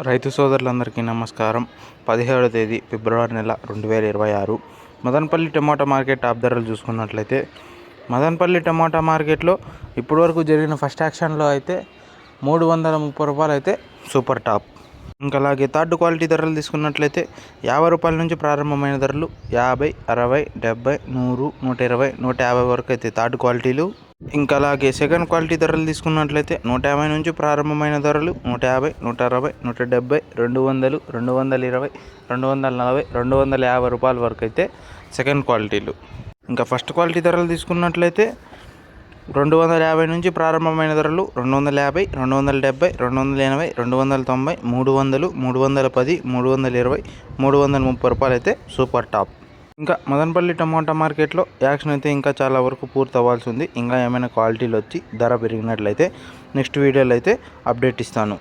రైతు సోదరులందరికీ నమస్కారం. పదిహేడవ తేదీ ఫిబ్రవరి నెల రెండు వేల ఇరవై ఆరు. మదనపల్లి టమాటా మార్కెట్ టాప్ ధరలు చూసుకున్నట్లయితే మదనపల్లి టమాటా మార్కెట్లో ఇప్పటివరకు జరిగిన ఫస్ట్ యాక్షన్లో అయితే మూడు వందల ముప్పై రూపాయలు అయితే సూపర్ టాప్. ఇంకా అలాగే థర్డ్ క్వాలిటీ ధరలు తీసుకున్నట్లయితే యాభై రూపాయల నుంచి ప్రారంభమైన ధరలు యాభై అరవై డెబ్బై నూరు నూట ఇరవై నూట యాభై వరకు అయితే థర్డ్ క్వాలిటీలు. ఇంకా అలాగే సెకండ్ క్వాలిటీ ధరలు తీసుకున్నట్లయితే నూట యాభై నుంచి ప్రారంభమైన ధరలు నూట యాభై నూట అరవై నూట డెబ్బై రెండు వందలు రెండు వందల ఇరవై రెండు వందల నలభై రెండు వందల యాభై రూపాయల వరకు అయితే సెకండ్ క్వాలిటీలు ఇంకా ఫస్ట్ క్వాలిటీ ధరలు తీసుకున్నట్లయితే రెండు వందల యాభై నుంచి ప్రారంభమైన ధరలు రెండు వందల యాభై రెండు వందల డెబ్బై రెండు వందల ఎనభై రెండు వందల తొంభై మూడు వందలు మూడు వందల పది మూడు వందల ఇరవై మూడు వందల ముప్పై రూపాయలు అయితే సూపర్ టాప్ ఇంకా మదనపల్లి టమాటా మార్కెట్లో యాక్షన్ అయితే ఇంకా చాలా వరకు పూర్తి అవ్వాల్సి ఉంది. ఇంకా ఏమైనా క్వాలిటీలు వచ్చి ధర పెరిగినట్లయితే నెక్స్ట్ వీడియోలో అయితే అప్డేట్ ఇస్తాను.